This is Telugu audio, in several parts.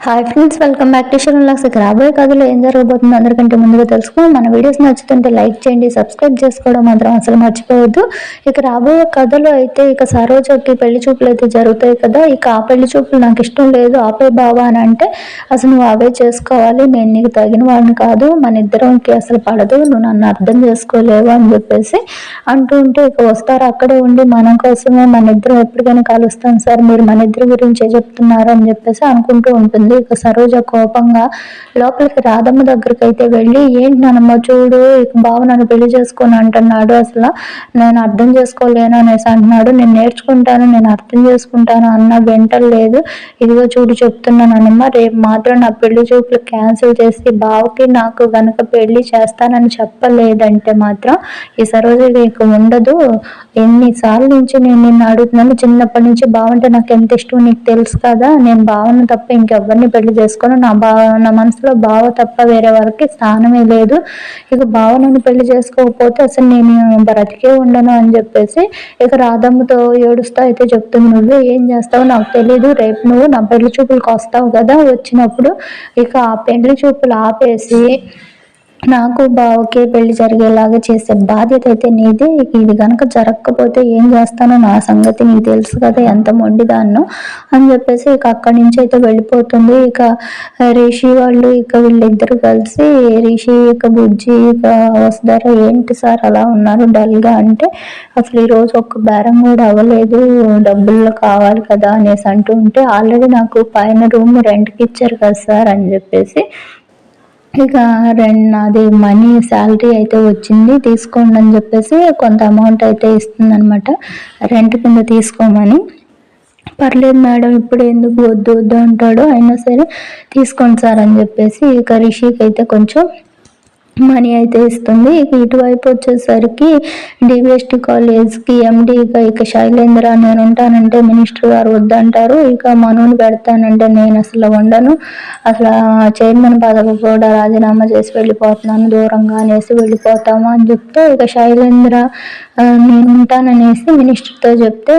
Hi friends welcome back to Sharan lakhs ఇక రాబోయే కథలో ఏం జరగబోతుందో అందరికంటే ముందుగా తెలుసుకో మన వీడియోస్ నచ్చుతుంటే లైక్ చేయండి సబ్స్క్రైబ్ చేసుకోవడం మాత్రం అసలు మర్చిపోవద్దు. ఇక రాబోయే కథలో అయితే ఇక సరోజకి పెళ్ళి చూపులు అయితే జరుగుతాయి కదా. ఇక ఆ పెళ్ళి చూపులు నాకు ఇష్టం లేదు. ఆపే బావా అని అంటే అసలు నువ్వు అవే చేసుకోవాలి. నేను నీకు తగిన వాడిని కాదు. మన ఇద్దరంకి అసలు పడదు. నువ్వు నన్ను అర్థం చేసుకోలేవు అని చెప్పేసి అంటూ ఉంటే ఇక వస్తారు అక్కడే ఉండి మన కోసమే మన ఇద్దరం ఎప్పటికైనా కలుస్తాం సార్. మీరు మన ఇద్దరి గురించే చెప్తున్నారు అని చెప్పేసి అనుకుంటూ ఉంటుంది. ఇక సరోజ కోపంగా లోపలికి రాధమ్మ దగ్గరికి అయితే వెళ్ళి ఏంటి నానమ్మ చూడు ఇక బావ నన్ను పెళ్ళి చేసుకొని అంటున్నాడు అసలు. నేను అర్థం చేసుకోలేను అనేసి అంటున్నాడు. నేను నేర్చుకుంటాను నేను అర్థం చేసుకుంటాను అన్న వెంటలు లేదు. ఇదిగో చూడు చెప్తున్నానమ్మా రేపు మాత్రం నా పెళ్ళి చూపులు క్యాన్సిల్ చేసి బావకి నాకు గనక పెళ్ళి చేస్తానని చెప్పలేదంటే మాత్రం ఈ సరోజ ఇక ఉండదు. ఎన్నిసార్లు నుంచి నేను నిన్ను అడుగుతున్నాను చిన్నప్పటి నుంచి బావంటే నాకు ఎంత ఇష్టం నీకు తెలుసు కదా. నేను బావను తప్ప ఇంకెవ్వరిని పెళ్ళి చేసుకొని నా బావ నా మనసులో బావ తప్ప వేరే వారికి స్థానమే లేదు. ఇక బావ నన్ను పెళ్ళి చేసుకోకపోతే అసలు నేను బ్రతికే ఉండను అని చెప్పేసి ఇక రాధమ్మతో ఏడుస్తా అయితే చెప్తుంది. నువ్వు ఏం చేస్తావు నాకు తెలియదు రేపు నువ్వు నా పెళ్ళి చూపులకు వస్తావు కదా? వచ్చినప్పుడు ఇక ఆ పెళ్ళి చూపులు ఆపేసి నాకు బావకే పెళ్ళి జరిగేలాగా చేసే బాధ్యత అయితే నీదే. ఇది కనుక జరగకపోతే ఏం చేస్తానో నా సంగతి నీకు తెలుసు కదా ఎంత మొండిదాన్నో అని చెప్పేసి ఇక అక్కడి నుంచి అయితే వెళ్ళిపోతుంది. ఇక రిషి వాళ్ళు ఇక వీళ్ళిద్దరు కలిసి రిషి ఇక బుజ్జి ఇక వస్తారా ఏంటి సార్ అలా ఉన్నారు డల్గా అంటే అసలు ఈరోజు ఒక్క బేరం కూడా అవ్వలేదు డబ్బుల్లో కావాలి కదా అనేసి అంటూ ఉంటే ఆల్రెడీ నాకు పైన రూమ్ రెంట్కి ఇచ్చారు కదా సార్ అని చెప్పేసి ఇక రెండు అది మనీ శాలరీ అయితే వచ్చింది. తీసుకోండి అని చెప్పేసి కొంత అమౌంట్ అయితే ఇస్తుంది అనమాట రెంట్ కింద తీసుకోమని. పర్లేదు మేడం ఇప్పుడు ఎందుకు వద్దు వద్దు అంటాడు అయినా సరే తీసుకోండి సార్ అని చెప్పేసి ఇక రిషికి అయితే కొంచెం మనీ అయితే ఇస్తుంది. ఇటువైపు వచ్చేసరికి డివిఎస్టి కాలేజ్కి ఎండీగా ఇక శైలేంద్ర నేను ఉంటానంటే మినిస్టర్ గారు వద్దంటారు. ఇక మనోని పెడతానంటే నేను అసలు ఉండను అసలు చైర్మన్ పదవి కూడా రాజీనామా చేసి వెళ్ళిపోతున్నాను. దూరంగా అనేసి వెళ్ళిపోతాము అని చెప్తే ఇక శైలేంద్ర నేను ఉంటాననేసి మినిస్టర్తో చెప్తే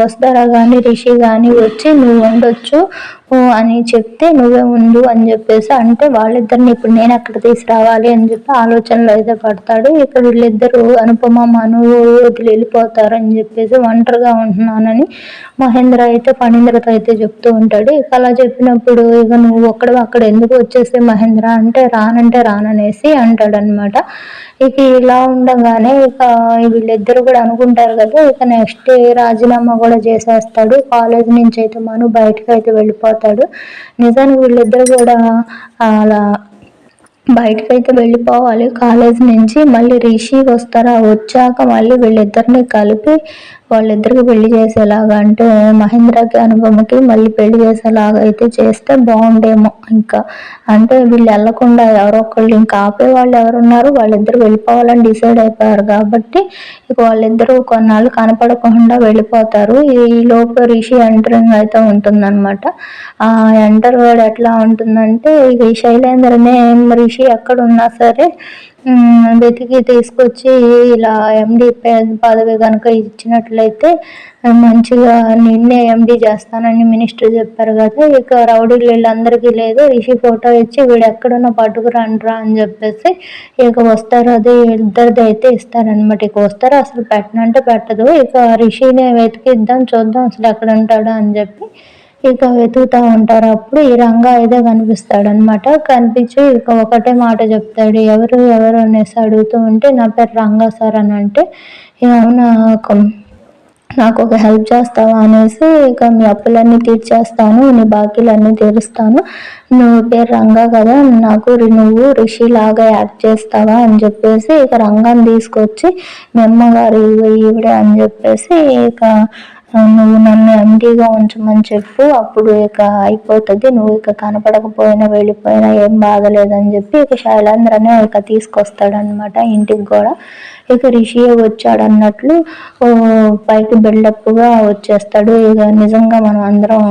వస్తారా కానీ రిషి కానీ వచ్చి నువ్వు ఉండొచ్చు. అని చెప్తే నువ్వే ఉండు అని చెప్పేసి అంటే వాళ్ళిద్దరిని ఇప్పుడు నేను అక్కడ తీసుకురావాలి అని చెప్పి ఆలోచనలు అయితే పడతాడు. ఇక్కడ వీళ్ళిద్దరు అనుపమ మను వదిలి వెళ్ళిపోతారు అని చెప్పేసి ఒంటరిగా ఉంటున్నానని మహేంద్ర అయితే ఫణీంద్రతో అయితే చెప్తూ ఉంటాడు. ఇక అలా చెప్పినప్పుడు ఇక నువ్వు ఒక్కడ అక్కడ ఎందుకు వచ్చేసి మహేంద్ర? అంటే రానంటే రాననేసి అంటాడనమాట ఇక ఇలా ఉండగానే ఇక వీళ్ళిద్దరు కూడా అనుకుంటారు కదా ఇక నెక్స్ట్ రాజీనామా కూడా చేసేస్తాడు. కాలేజ్ నుంచి అయితే మను బయటకు అయితే వెళ్ళిపోతాడు. నిజానికి వీళ్ళిద్దరు కూడా అలా బయటకైతే అయితే వెళ్ళిపోవాలి. కాలేజ్ నుంచి మళ్ళీ రిషి వస్తారా? వచ్చాక మళ్ళీ వీళ్ళిద్దరిని కలిపి వాళ్ళిద్దరికి పెళ్ళి చేసేలాగా అంటే మహేంద్రకి అనుపమకి మళ్ళీ పెళ్ళి చేసేలాగా అయితే చేస్తే బాగుండేమో ఇంకా. అంటే వీళ్ళు వెళ్ళకుండా ఎవరో ఒకళ్ళు ఇంకా ఆపే వాళ్ళు ఎవరున్నారు? వాళ్ళిద్దరు వెళ్ళిపోవాలని డిసైడ్ అయిపోయారు కాబట్టి ఇక వాళ్ళిద్దరూ కొన్నాళ్ళు కనపడకుండా వెళ్ళిపోతారు. ఈ లోపు రిషి ఎంటరింగ్ అయితే ఉంటుందన్నమాట. ఆ ఎంటర్ వర్డ్ ఎట్లా ఉంటుందంటే ఇక శైలేంద్రనే రిషి ఎక్కడ ఉన్నా సరే వెతికి తీసుకొచ్చి ఇలా ఎండి పదవి కనుక ఇచ్చినట్లయితే మంచిగా నిన్నే ఎండి చేస్తానని మినిస్టర్ చెప్పారు కదా ఇక రౌడీలు వీళ్ళందరికీ లేదు రిషి ఫోటో ఇచ్చి వీడు ఎక్కడున్నా పట్టుకురండ్రా అని చెప్పేసి ఇక వస్తారు అది ఇద్దరిది అయితే ఇస్తారనమాట ఇక వస్తారు అసలు పెట్టనంటే పెట్టదు ఇక రిషిని వెతికిద్దాం చూద్దాం అసలు ఎక్కడ ఉంటాడు అని చెప్పి ఇక వెతుకుతూ ఉంటారు. అప్పుడు ఈ రంగా అయితే కనిపిస్తాడు అనమాట కనిపించి ఇక ఒకటే మాట చెప్తాడు. ఎవరు ఎవరు అనేసి అడుగుతూ ఉంటే నా పేరు రంగా సార్ అని అంటే అవునా నాకు ఒక హెల్ప్ చేస్తావా? అనేసి ఇక మీ అప్పులన్నీ తీర్చేస్తాను నీ బాకీలన్నీ తీరుస్తాను. నువ్వు పేరు రంగా కదా నాకు నువ్వు రిషి లాగా యాక్ట్ చేస్తావా? అని చెప్పేసి ఇక రంగాన్ని తీసుకొచ్చి మీ అమ్మగారు ఈవిడే అని చెప్పేసి ఇక నువ్వు నన్ను ఎంటీగా ఉంచమని చెప్పు అప్పుడు ఇక అయిపోతుంది. నువ్వు ఇక కనపడకపోయినా వెళ్ళిపోయినా ఏం బాధలేదని చెప్పి ఇక శైలేంద్రనే ఇక తీసుకొస్తాడనమాట ఇంటికి కూడా. ఇక రిషి వచ్చాడన్నట్లు పైకి బిల్డప్గా వచ్చేస్తాడు. ఇక నిజంగా మనం అందరం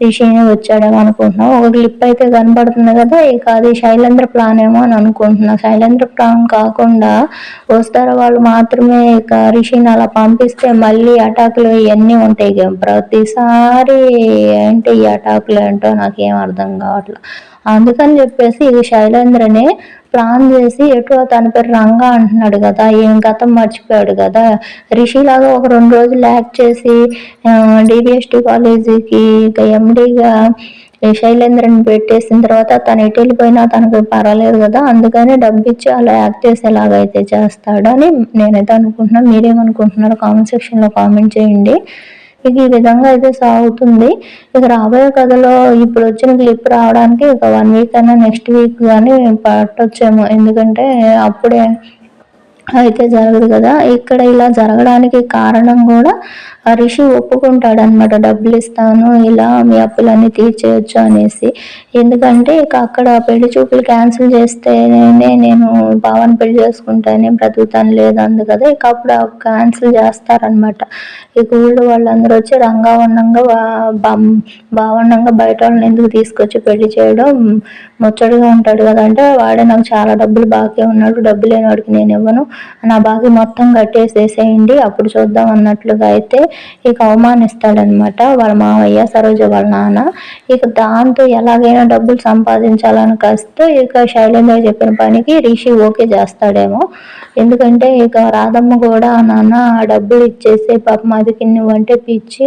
రిషిని వచ్చాడేమో అనుకుంటున్నాం ఒక క్లిప్ అయితే కనబడుతుంది కదా ఇక అది శైలేంద్ర ప్లాన్ ఏమో అని అనుకుంటున్నాం. శైలేంద్ర ప్లాన్ కాకుండా వస్తారా వాళ్ళు మాత్రమే ఇక రిషిని అలా పంపిస్తే మళ్ళీ అటాకులు ఇవన్నీ ఉంటాయి ఇక ప్రతిసారి ఏంటి ఈ అటాకులు ఏంటో నాకేం అర్థం కావట్లేదు అందుకని చెప్పేసి ఇక శైలేంద్రనే ప్లాన్ చేసి ఎటు తన పేరు రంగా అంటున్నాడు కదా ఏం గతం మర్చిపోయాడు కదా. రిషిలాగా ఒక రెండు రోజులు యాక్ట్ చేసి డివిఎస్టి కాలేజీకి ఇక ఎండిగా శైలేంద్రని పెట్టేసిన తర్వాత తను ఎటు వెళ్ళిపోయినా తనకు పర్వాలేదు కదా అందుకనే డబ్బు ఇచ్చి అలా యాక్ట్ చేసేలాగైతే చేస్తాడని నేనైతే అనుకుంటున్నాను మీరేమనుకుంటున్నారో కామెంట్ సెక్షన్లో కామెంట్ చేయండి. ఇక ఈ విధంగా అయితే సాగుతుంది. ఇక రాబోయే కథలో ఇప్పుడు వచ్చిన క్లిప్ రావడానికి ఒక వన్ వీక్ అయినా నెక్స్ట్ వీక్ కానీ పట్టొచ్చేమో. ఎందుకంటే అప్పుడే అయితే జరగదు కదా. ఇక్కడ ఇలా జరగడానికి కారణం కూడా రిషి ఒప్పుకుంటాడు అనమాట డబ్బులు ఇస్తాను ఇలా మీ అప్పులన్నీ తీర్చేయచ్చు అనేసి. ఎందుకంటే ఇక అక్కడ పెళ్ళి చూపులు క్యాన్సిల్ చేస్తేనే నేను భావన పెళ్ళి చేసుకుంటానే బ్రతుకుతాను లేదు అందు కదా. ఇక అప్పుడు క్యాన్సిల్ చేస్తారనమాట ఇక ఊళ్ళో వాళ్ళందరూ వచ్చి రంగావన్నంగా భావన్నంగా బయట వాళ్ళని ఎందుకు తీసుకొచ్చి పెళ్ళి చేయడం ముచ్చటగా ఉంటాడు కదా. అంటే వాడే నాకు చాలా డబ్బులు బాకీ ఉన్నాడు డబ్బు లేని వాడికి నేను ఇవ్వను. నా బాకీ మొత్తం కట్టేసేసేయండి అప్పుడు చూద్దాం అన్నట్లుగా అయితే ఇక అవమానిస్తాడనమాట వాళ్ళ మావయ్య సరోజ వాళ్ళ నాన్న. ఇక దాంతో ఎలాగైనా డబ్బులు సంపాదించాలని కాస్తే ఇక శైలేంద్ర చెప్పిన పనికి రిషి ఓకే చేస్తాడేమో. ఎందుకంటే ఇక రాధమ్మ కూడా నాన్న ఆ డబ్బులు ఇచ్చేసి పాపం అదికి నువ్వంటే పిచ్చి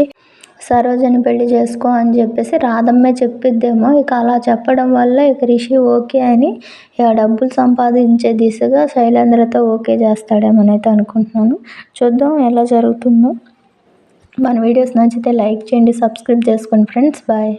సరోజని పెళ్ళి చేసుకో అని చెప్పేసి రాధమ్మే చెప్పిద్దేమో. ఇక అలా చెప్పడం వల్ల ఇక రిషి ఓకే అని ఇక డబ్బులు సంపాదించే దిశగా శైలేంద్రతో ఓకే చేస్తాడేమోనైతే అనుకుంటున్నాను. చూద్దాం ఎలా జరుగుతుందో. మన వీడియోస్ నచ్చితే లైక్ చేయండి సబ్స్క్రైబ్ చేసుకోండి ఫ్రెండ్స్. బాయ్.